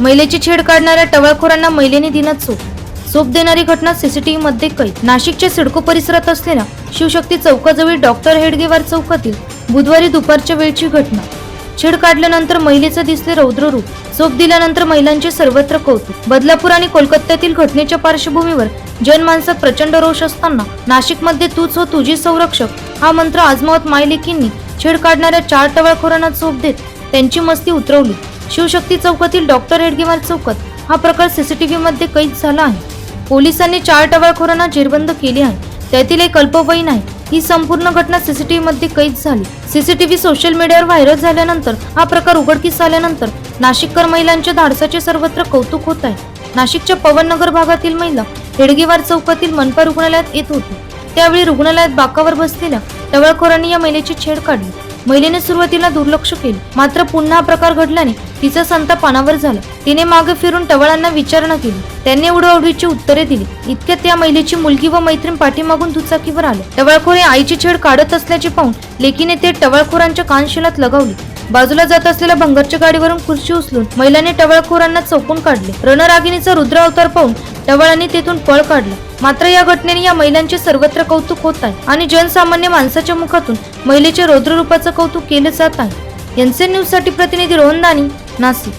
महिलेची छेड काढणाऱ्या टवाळखोरांना महिलेने दिनात चोप चोप देणारी घटना सीसीटीव्ही मध्ये कैद. नाशिकच्या सिडको परिसरात असलेल्या शिवशक्ती चौकाजवळील डॉक्टर हेडगेवार चौकातील बुधवारी दुपारच्या वेळची घटना. छेड काढल्यानंतर महिलेचं दिसले रौद्र रूप. चोप दिल्यानंतर महिलांचे सर्वत्र कौतुक. बदलापूर आणि कोलकात्यातील घटनेच्या पार्श्वभूमीवर जनमानसात प्रचंड रोष असताना नाशिकमध्ये तूच हो तुझी संरक्षक हा मंत्र आजमावत मायलेकींनी छेड काढणाऱ्या चार टवाळखोरांना चोप देत त्यांची मस्ती उतरवली. शिवशक्ती चौकातील डॉक्टर हेडगेवार चौकात हा प्रकार सीसीटीव्ही मध्ये कैद झाला आहे. पोलिसांनी चार टवाळखोरांना जेरबंद केले आहे. त्यातील एक अल्पवयीन आहे. ही संपूर्ण घटना सीसीटीव्ही मध्ये कैद झाली. सीसीटीव्ही सोशल मीडियावर व्हायरल झाल्यानंतर हा प्रकार उघडकीस आल्यानंतर नाशिककर महिलांच्या धाडसाचे सर्वत्र कौतुक होत आहे. नाशिकच्या पवननगर भागातील महिला हेडगेवार चौकातील मनपा रुग्णालयात येत होती. त्यावेळी रुग्णालयात बाकावर बसलेल्या टवळखोरांनी या महिलेची छेड काढली. महिलेने सुरुवातीला दुर्लक्ष केले. मात्र पुन्हा प्रकार घडल्याने तिचा संताप पानावर झाला. तिने मागे फिरून टवाळांना विचारणा केली. त्यांनी उडवाउडवीची उत्तरे दिली. इतक्यात त्या महिलेची मुलगी व मैत्रीण पाठीमागून दुचाकीवर आले. टवाळखोरे आईची छेड काढत असल्याचे पाहून लेकीने ते टवाळखोरांच्या कानशिलात लगावली. बाजूला जात असलेल्या भंगरच्या गाडीवरून खुर्ची उचलून महिलांनी टवळखोरांना चौकून काढले. रणरागिणीचा रुद्र अवतार पाहून टवळांनी तेथून पळ काढला. मात्र या घटनेने या महिलांचे सर्वत्र कौतुक होत आहे आणि जनसामान्य माणसाच्या मुखातून महिलेच्या रौद्ररूपाचं कौतुक केलं जात आहे. एनसीएन न्यूजसाठी प्रतिनिधी रोहन दानी नाशिक.